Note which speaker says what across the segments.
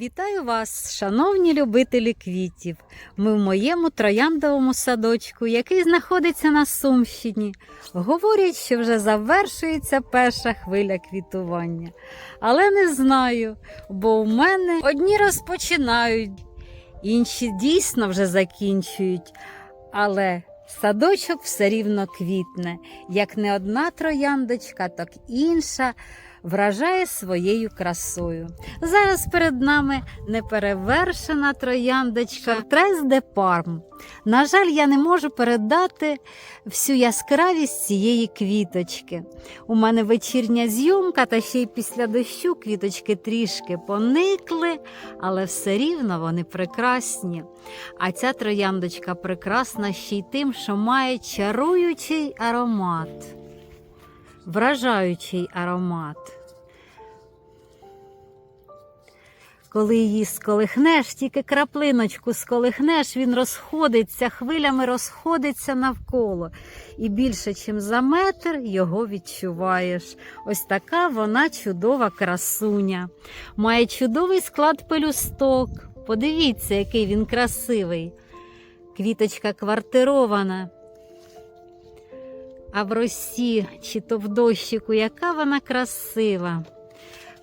Speaker 1: Вітаю вас, шановні любителі квітів. Ми в моєму трояндовому садочку, який знаходиться на Сумщині. Говорять, що вже завершується перша хвиля квітування. Але не знаю, бо в мене одні розпочинають, інші дійсно вже закінчують. Але садочок все рівно квітне. Як не одна трояндочка, так інша вражає своєю красою. Зараз перед нами неперевершена трояндочка Трес де Парм. На жаль, я не можу передати всю яскравість цієї квіточки. У мене вечірня зйомка, та ще й після дощу квіточки трішки поникли, але все рівно вони прекрасні. А ця трояндочка прекрасна ще й тим, що має чаруючий аромат, вражаючий аромат. Коли її сколихнеш, тільки краплиночку сколихнеш, він розходиться, хвилями розходиться навколо. І більше, ніж за метр, його відчуваєш. Ось така вона чудова красуня. Має чудовий склад пелюсток. Подивіться, який він красивий. Квіточка квартирована. А в росі чи то в дощику, яка вона красива.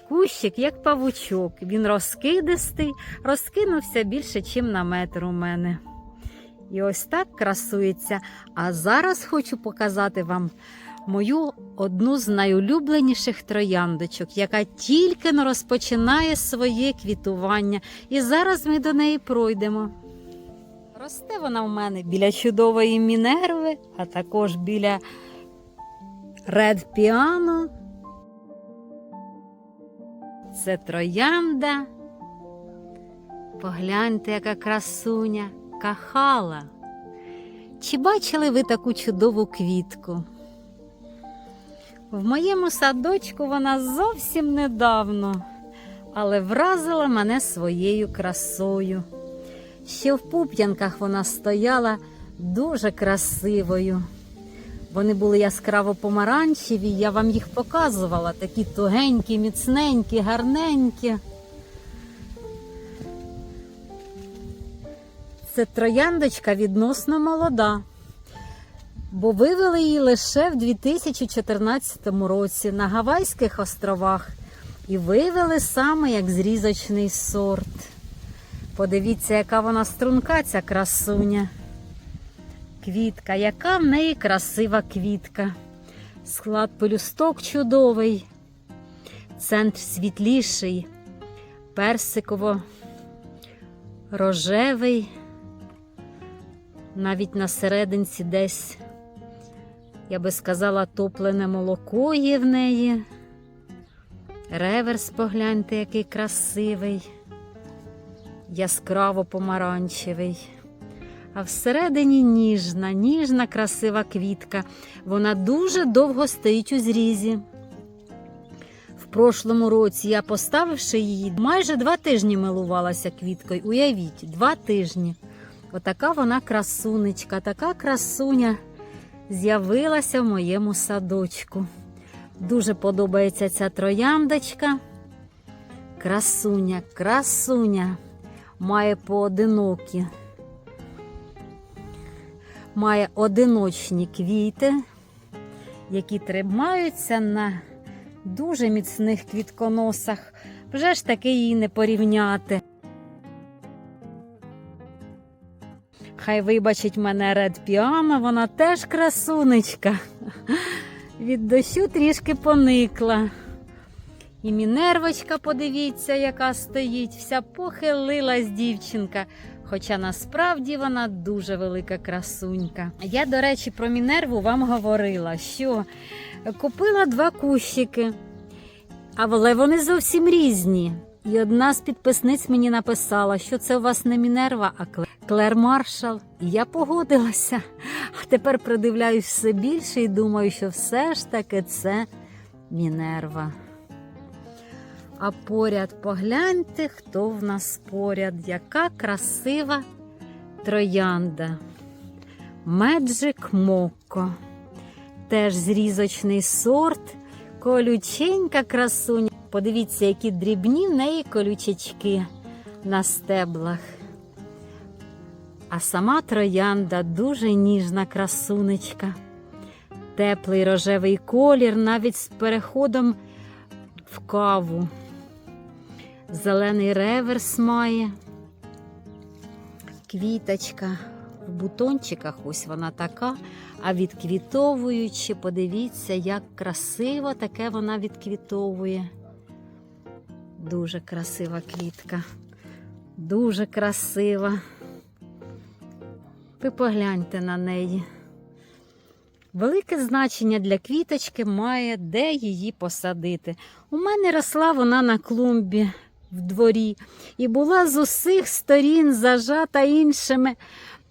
Speaker 1: Кущик, як павучок, він розкидистий, розкинувся більше, ніж на метр у мене. І ось так красується. А зараз хочу показати вам мою одну з найулюбленіших трояндочок, яка тільки но розпочинає своє квітування. І зараз ми до неї пройдемо. Росте вона в мене біля чудової мінерви, а також біля Ред Піано. Це троянда. Погляньте, яка красуня, кахала. Чи бачили ви таку чудову квітку? В моєму садочку вона зовсім недавно, але вразила мене своєю красою. Ще в пуп'янках вона стояла дуже красивою. Вони були яскраво помаранчеві, я вам їх показувала, такі тугенькі, міцненькі, гарненькі. Це трояндочка відносно молода, бо вивели її лише в 2014 році на Гавайських островах і вивели саме як зрізочний сорт. Подивіться, яка вона струнка, ця красуня. Квітка, яка в неї красива квітка. Склад пелюсток чудовий, центр світліший, персиково рожевий, навіть на серединці десь, я би сказала, топлене молоко є в неї. Реверс, погляньте, який красивий, яскраво помаранчевий. А всередині ніжна, ніжна, красива квітка. Вона дуже довго стоїть у зрізі. В прошлому році я, поставивши її, майже два тижні милувалася квіткою. Уявіть, два тижні. Отака вона красунечка, така красуня з'явилася в моєму садочку. Дуже подобається ця трояндочка. Красуня, красуня, має поодинокі має одиночні квіти, які тримаються на дуже міцних квітконосах. Вже ж таки її не порівняти. Хай вибачить мене Ред Піама, вона теж красунечка. Від дощу трішки поникла. І мінервочка, подивіться, яка стоїть, вся похилилась дівчинка. Хоча насправді вона дуже велика красунька. Я, до речі, про Мінерву вам говорила, що купила два кущики, але вони зовсім різні. І одна з підписниць мені написала, що це у вас не Мінерва, а Клер Маршал. І я погодилася. А тепер придивляюсь все більше і думаю, що все ж таки це Мінерва. А поряд погляньте, хто в нас поряд, яка красива троянда. Меджик Моко. Теж зрізочний сорт, колюченька красуня. Подивіться, які дрібні в неї колючечки. на стеблах. А сама троянда дуже ніжна красунечка. Теплий рожевий колір навіть з переходом в каву. Зелений реверс має. Квіточка в бутончиках, ось вона така. А відквітовуючи, подивіться, як красиво таке вона відквітовує. Дуже красива квітка. Дуже красива. Ви погляньте на неї. Велике значення для квіточки має, де її посадити. У мене росла вона на клумбі в дворі і була з усіх сторін зажата іншими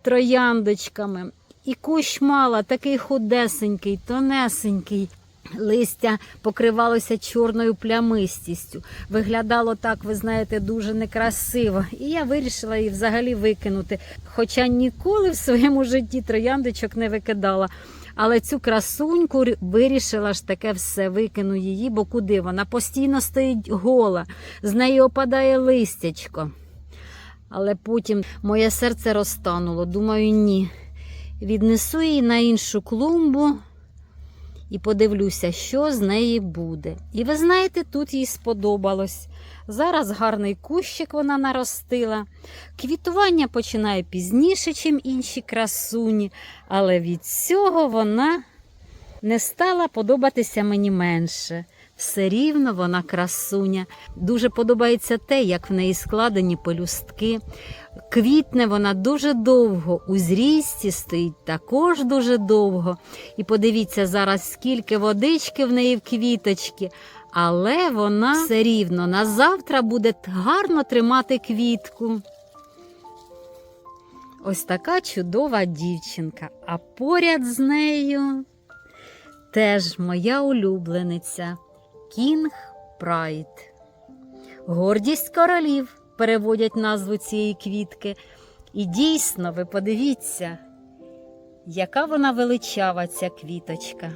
Speaker 1: трояндочками. І кущ мала такий худесенький, тонесенький. Листя покривалося чорною плямистістю. Виглядало так, ви знаєте, дуже некрасиво. І я вирішила її взагалі викинути. Хоча ніколи в своєму житті трояндочок не викидала. Але цю красуньку вирішила ж таке все, викину її, бо куди вона постійно стоїть гола, з неї опадає листячко. Але потім моє серце розтануло. Думаю, ні. Віднесу її на іншу клумбу і подивлюся, що з неї буде. І ви знаєте, тут їй сподобалось. Зараз гарний кущик вона наростила. Квітування починає пізніше, ніж інші красуні, але від цього вона не стала подобатися мені менше. Все рівно вона красуня. Дуже подобається те, як в неї складені пелюстки. Квітне вона дуже довго, у зрісті стоїть також дуже довго. І подивіться зараз, скільки водички в неї в квіточки. Але вона все рівно на завтра буде гарно тримати квітку. Ось така чудова дівчинка. А поряд з нею теж моя улюблениця Кінг Прайд. Гордість королів переводять назву цієї квітки. І дійсно, ви подивіться, яка вона величава, ця квіточка.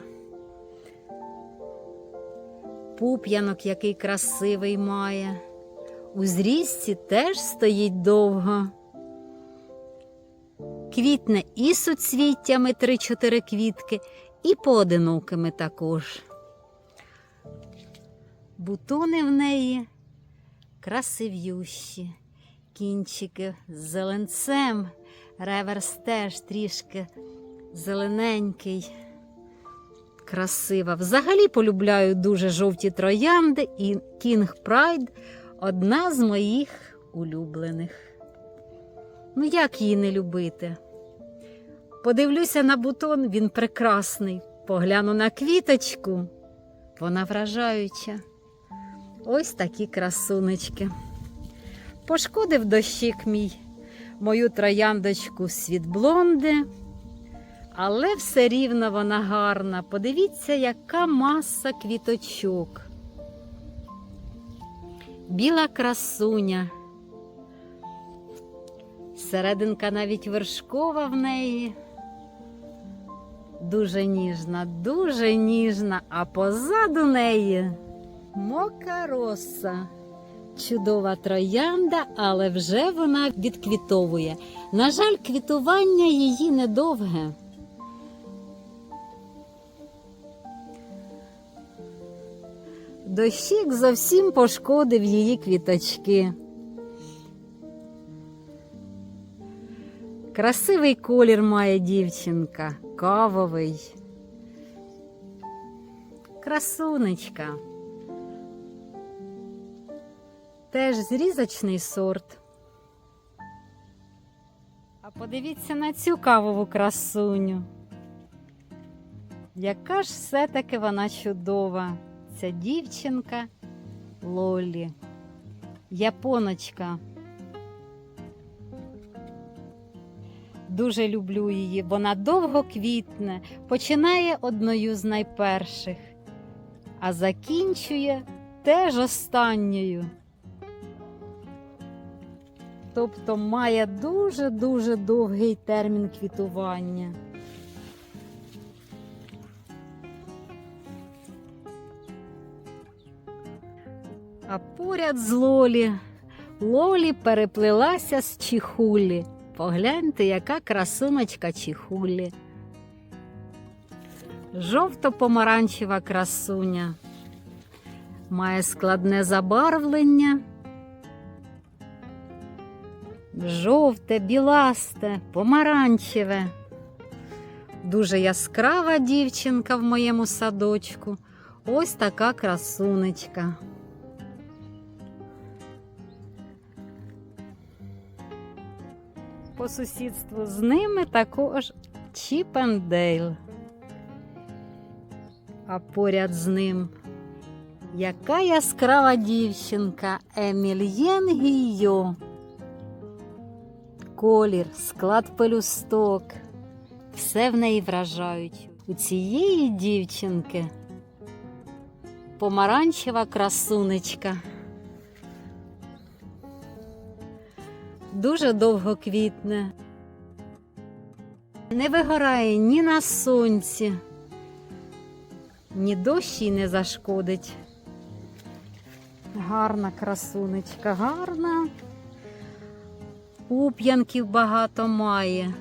Speaker 1: Пуп'янок який красивий має. У зрісті теж стоїть довго. Квітне і суцвіттями три-чотири квітки, і поодинокими також. Бутони в неї красивющі, кінчики з зеленцем, реверс теж трішки зелененький, красива. Взагалі полюбляю дуже жовті троянди, і Кінг Прайд одна з моїх улюблених. Ну, як її не любити? Подивлюся на бутон, він прекрасний. Погляну на квіточку, вона вражаюча. Ось такі красунечки. Пошкодив дощик мій мою трояндочку світ блонди, але все рівно вона гарна. Подивіться, яка маса квіточок. Біла красуня. Серединка навіть вершкова в неї. Дуже ніжна, дуже ніжна, а позаду неї мока роса. Чудова троянда, але вже вона відквітовує. На жаль, квітування її недовге. Дощик зовсім пошкодив її квіточки. Красивий колір має дівчинка, кавовий. Красунечка. Теж зрізочний сорт. А подивіться на цю кавову красуню. Яка ж все-таки вона чудова, ця дівчинка Лолі, японочка. Дуже люблю її. Вона довго квітне, починає одною з найперших, а закінчує теж останньою. Тобто має дуже-дуже довгий термін квітування. А поряд з Лолі Лолі переплилася з чіхулі. Погляньте, яка красуночка чіхулі. Жовто-помаранчева красуня. Має складне забарвлення. Жовте, біласте, помаранчеве. Дуже яскрава дівчинка в моєму садочку. Ось така красунечка. По сусідству з ними також Чіпендейл. А поряд з ним яка яскрава дівчинка Емільєн Гійо. Колір, склад пелюсток. Все в неї вражають. У цієї дівчинки помаранчева красунечка. Дуже довго квітне. Не вигорає ні на сонці, ні дощ їй не зашкодить. Гарна красунечка, гарна. Пуп'янків багато має.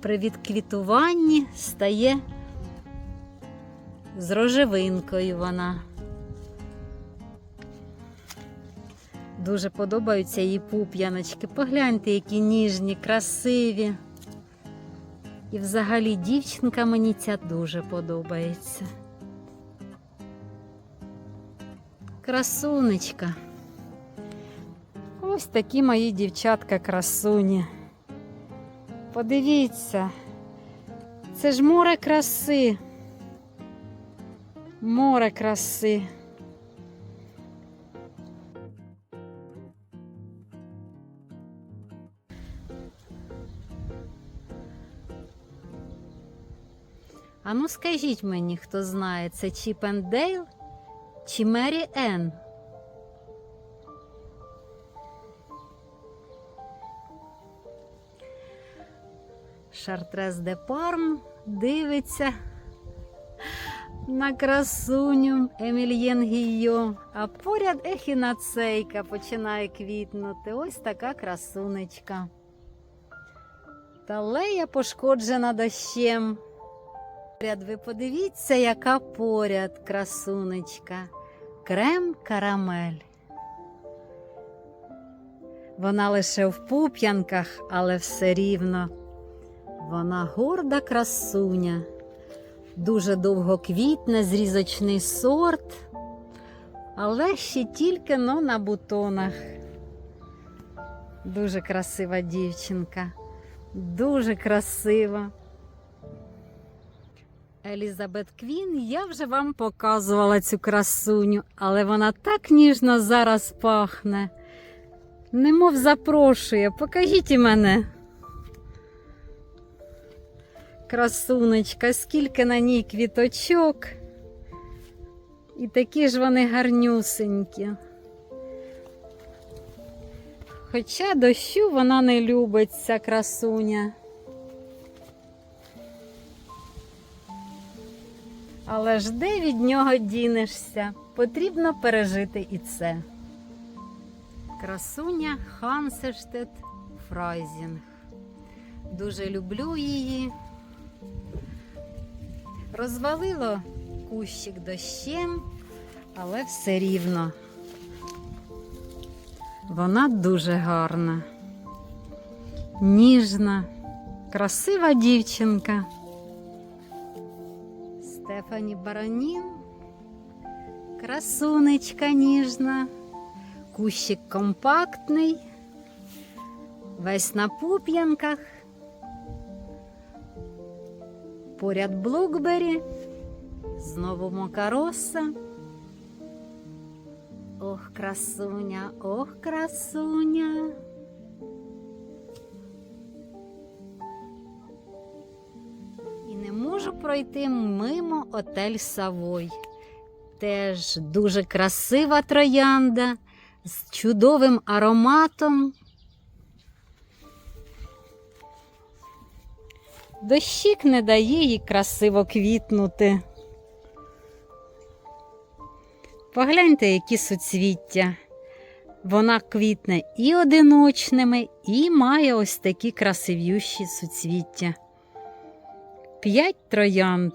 Speaker 1: При відквітуванні стає з рожевинкою вона. Дуже подобаються їй пуп'яночки. Погляньте, які ніжні, красиві. І взагалі дівчинка мені ця дуже подобається. Красунечка. Ось такі мої дівчатка красуні. Подивіться, це ж море краси. Море краси. А ну скажіть мені, хто знає, це Чіп Дейл чи Мері Енн? Шартрез де Парм дивиться на красуню Емільєн Гійо, а поряд ехінацейка починає квітнути. Ось така красунечка. Талея пошкоджена дощем. Поряд ви подивіться, яка поряд красунечка. Крем карамель. Вона лише в пуп'янках, але все рівно. Вона горда красуня, дуже довго квітне, зрізочний сорт, але ще тільки но на бутонах. Дуже красива дівчинка, дуже красива. Елізабет Квін, я вже вам показувала цю красуню, але вона так ніжно зараз пахне. Немов запрошує, покажіть і мене. Красунечка, скільки на ній квіточок. І такі ж вони гарнюсенькі. Хоча дощу вона не любить, ця красуня. Але ж де від нього дінешся? Потрібно пережити і це. Красуня Хансештет Фрайзінг. Дуже люблю її. Розвалило кущик дощем, але все рівно. Вона дуже гарна, ніжна, красива дівчинка. Стефані Баранін, красунечка ніжна, кущик компактний, весь на пуп'янках. Поряд Блукбері, знову Мокароса. Ох, красуня, ох, красуня. І не можу пройти мимо отель Савой. Теж дуже красива троянда з чудовим ароматом. Дощик не дає їй красиво квітнути. Погляньте, які суцвіття. Вона квітне і одиночними, і має ось такі красивющі суцвіття. П'ять троянд.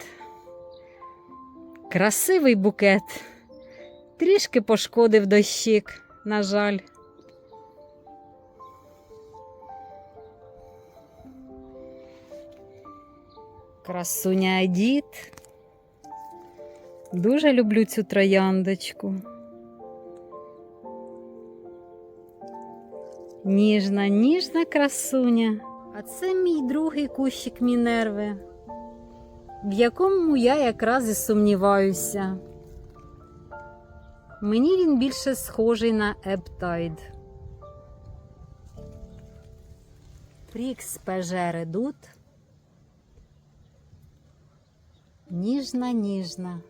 Speaker 1: Красивий букет. Трішки пошкодив дощик, на жаль. Красуня Едіт. Дуже люблю цю трояндочку. Ніжна, ніжна красуня. А це мій другий кущик Мінерви, в якому я якраз і сумніваюся. Мені він більше схожий на Ептайд. Прікс Пеже Ніжна, ніжна.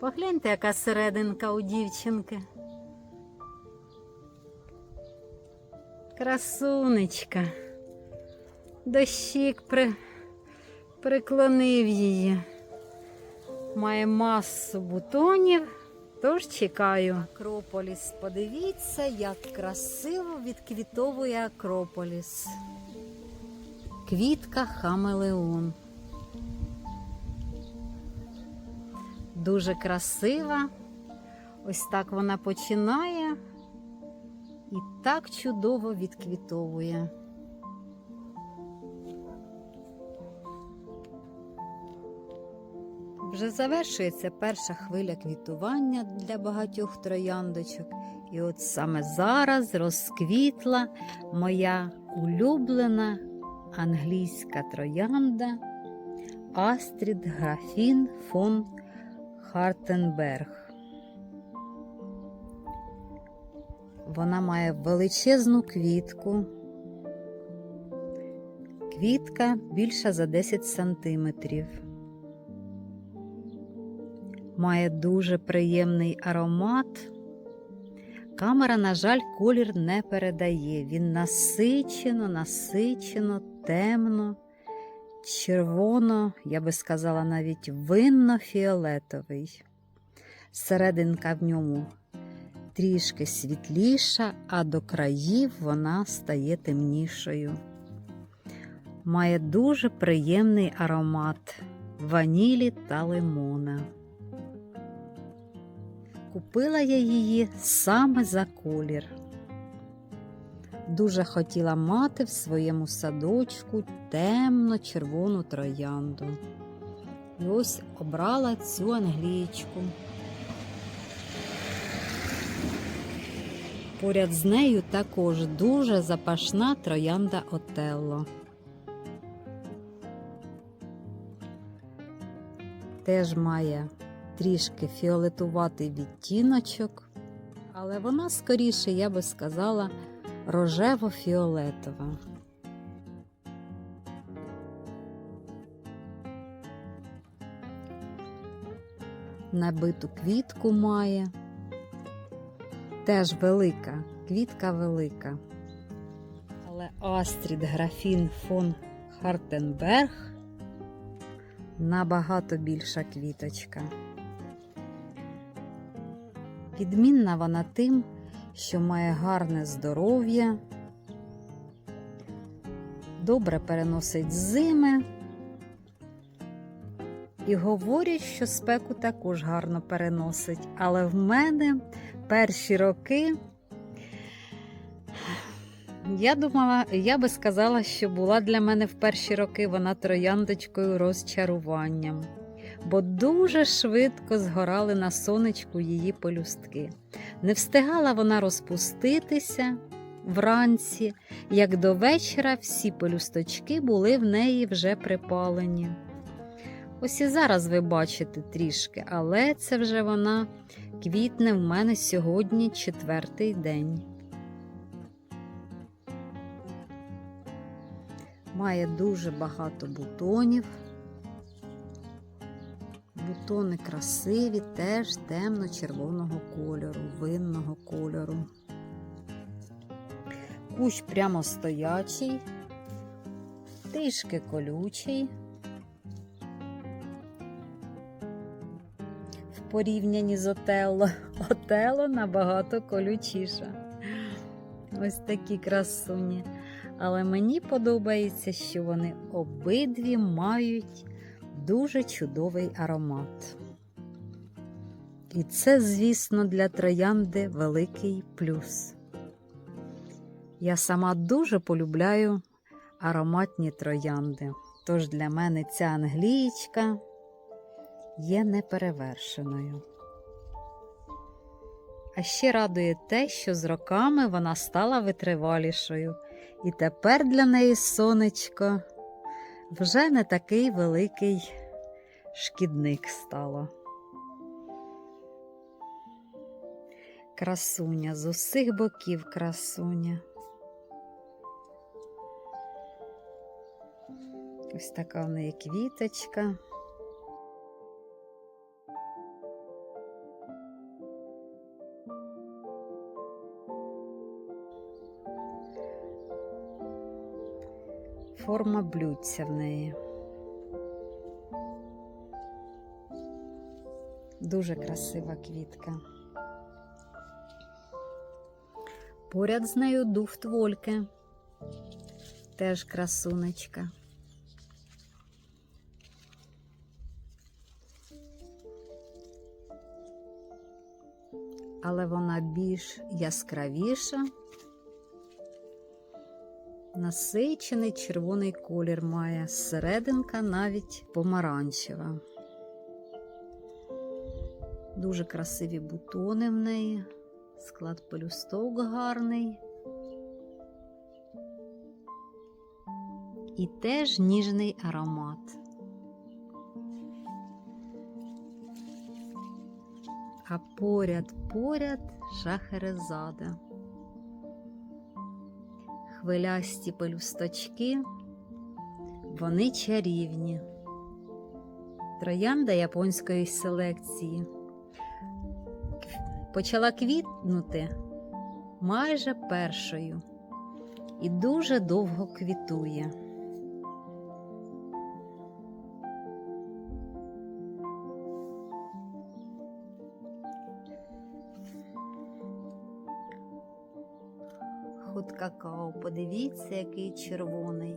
Speaker 1: Погляньте, яка серединка у дівчинки. Красунечка. Дощик при... приклонив її. Має масу бутонів, тож чекаю. Акрополіс. Подивіться, як красиво відквітовує Акрополіс. Квітка Хамелеон. Дуже красива. Ось так вона починає і так чудово відквітовує. Вже завершується перша хвиля квітування для багатьох трояндочок. І от саме зараз розквітла моя улюблена англійська троянда Астрід Графін фон Хартенберг. Вона має величезну квітку. Квітка більша за 10 сантиметрів. Має дуже приємний аромат. Камера, на жаль, колір не передає. Він насичено, насичено, темно, червоно, я би сказала, навіть винно-фіолетовий. Серединка в ньому трішки світліша, а до країв вона стає темнішою. Має дуже приємний аромат ванілі та лимона. Купила я її саме за колір. Дуже хотіла мати в своєму садочку темно-червону троянду. І ось обрала цю англієчку. Поряд з нею також дуже запашна троянда Отелло. Теж має трішки фіолетуватий відтіночок, але вона скоріше, я би сказала, рожево-фіолетова. Набиту квітку має. Теж велика, квітка велика. Але Астрід Графін фон Хартенберг набагато більша квіточка. Відмінна вона тим, що має гарне здоров'я, добре переносить зими. І говорять, що спеку також гарно переносить. Але в мене перші роки, я думала, я би сказала, що була для мене в перші роки вона трояндочкою розчаруванням, бо дуже швидко згорали на сонечку її полюстки. Не встигала вона розпуститися вранці, як до вечора всі полюсточки були в неї вже припалені. Ось і зараз ви бачите трішки, але це вже вона квітне в мене сьогодні четвертий день. Має дуже багато бутонів. Бутони красиві, теж темно-червоного кольору, винного кольору. Кущ прямо стоячий, трішки колючий. в порівнянні з Отелло. Отелло набагато колючіша. Ось такі красуні. Але мені подобається, що вони обидві мають дуже чудовий аромат. І це, звісно, для троянди великий плюс. Я сама дуже полюбляю ароматні троянди. Тож для мене ця англієчка є неперевершеною. А ще радує те, що з роками вона стала витривалішою, і тепер для неї сонечко вже не такий великий шкідник стало. Красуня з усіх боків красуня. Ось така в неї квіточка. Форма блюдця в неї. Дуже красива квітка. Поряд з нею дуфт Вольки. Теж красунечка. Але вона більш яскравіша. Насичений червоний колір має, серединка навіть помаранчева. Дуже красиві бутони в неї, склад пелюсток гарний. І теж ніжний аромат. А поряд поряд шахерезада. Хвилясті пелюсточки, вони чарівні. Троянда японської селекції. Почала квітнути майже першою і дуже довго квітує. Худ какао, подивіться, який червоний.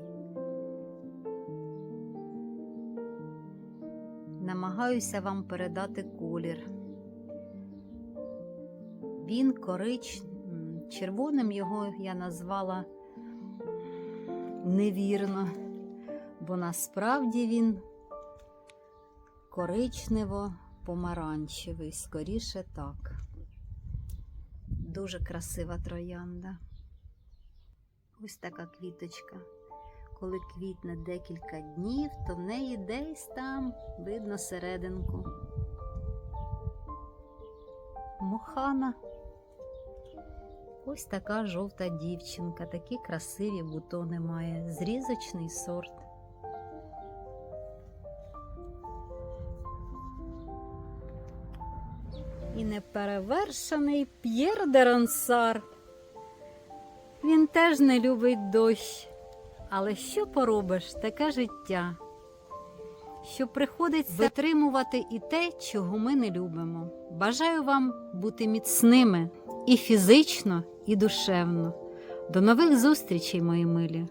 Speaker 1: Намагаюся вам передати колір. Він корич, червоним його я назвала невірно, бо насправді він коричнево-помаранчевий, скоріше так. Дуже красива троянда. Ось така квіточка. Коли квітне декілька днів, то в неї десь там видно серединку. Мохана. Ось така жовта дівчинка, такі красиві бутони має, зрізочний сорт. І неперевершений П'єр де Ронсар. Він теж не любить дощ. Але що поробиш, таке життя, що приходиться витримувати і те, чого ми не любимо. Бажаю вам бути міцними і фізично, і душевно. До нових зустрічей, мої милі!